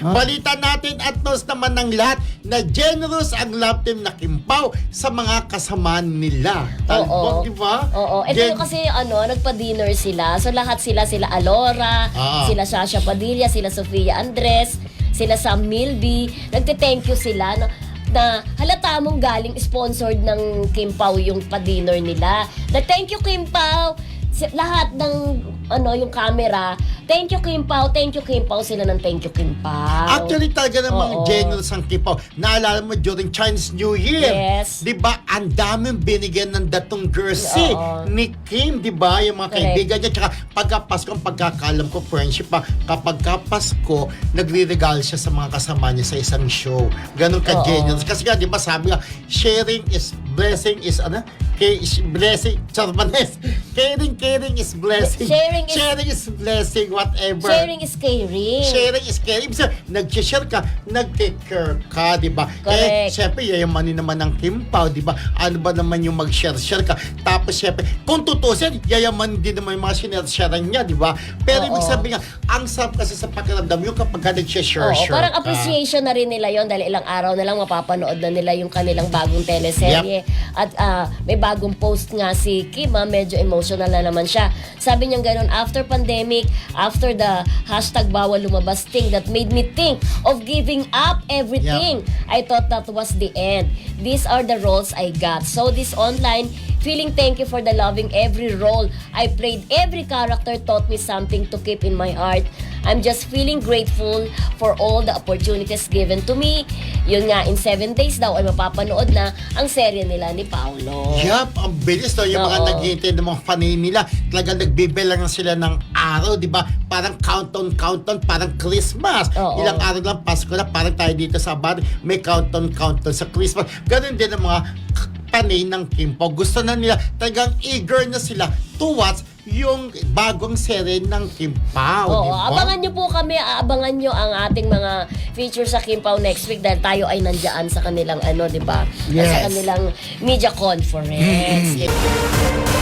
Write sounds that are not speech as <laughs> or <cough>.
Balita natin at nos naman ng lahat na generous ang love team na Kimpaw sa mga kasama nila. Talbog, di ba? Oo. Ito Gen- kasi ano, nagpa-dinner sila. So lahat sila, sila Alora, Ah. sila Sasha Padilla, sila Sofia Andres, sila Sam Milby. Nagte-thank you sila na, na halata mong galing sponsored ng Kim Pao yung pa-dinner nila. Nag-thank you Kim Pao. Si- lahat ng ano yung camera. Thank you Kim Pao, thank you Kim Pao sila ng thank you Kim Pao. Actually, talaga namang Oo. generous ang Kimpaw. Naalala mo during Chinese New Year. Yes. Di ba? Ang daming binigyan ng datong jersey Oo. ni Kim, di ba? Yung mga Correct. kaibigan niya. Tsaka pagka Pasko, ang pagkakalam ko, friendship pa, kapag ka Pasko, nagre-regalo siya sa mga kasama niya sa isang show. Ganon Oo. ka-generous. Kasi nga, di ba, sabi nga, sharing is blessing is, ano? Kay is blessing, Charmanes. <laughs> Caring, caring is blessing. Sharing is- sharing is blessing, whatever. Sharing is caring. Sharing is caring. Ibig sabihin, nag-share ka, nag-take care ka, di ba? Eh, Correct. syempre, yayamanin naman ng Kim Pao, di ba? Ano ba naman yung mag-share-share ka? Tapos, syempre, kung tutusin, yayaman din naman yung mga sinare-sharean niya, di ba? Pero Oo. ibig sabihin nga, ang sarap kasi sa pakiramdam yung kapag ka nag-share-share Oo, parang ka. appreciation na rin nila yon dahil ilang araw na lang mapapanood na nila yung kanilang bagong teleserye. At ah, may bagong post nga si Kim, ah, medyo emotional na naman siya. Sabi niya ganun, after pandemic, after the hashtag bawal lumabas thing that made me think of giving up everything. I thought that was the end. These are the roles I got. So this online feeling thank you for the loving every role I played. Every character taught me something to keep in my heart. I'm just feeling grateful for all the opportunities given to me. Yun nga, in seven days daw ay mapapanood na ang serye nila ni Paolo. Yup, ang bilis no. Yung mga Oo. naghihintay ng mga fanay nila, talagang nagbibilang na sila ng araw, di ba? Parang countdown, countdown, parang Christmas. Oo. Ilang araw lang, Pasko na, parang tayo dito sa bar, may countdown, countdown sa Christmas. Ganon din ang mga k- panay ng Kimpo. Gusto na nila, talagang eager na sila to watch yung bagong serye ng Kimpaw, Oo, di ba? abangan nyo po kami, abangan nyo ang ating mga features sa Kimpaw next week dahil tayo ay nandiyan sa kanilang ano, di ba? Yes. Sa kanilang media conference. ba?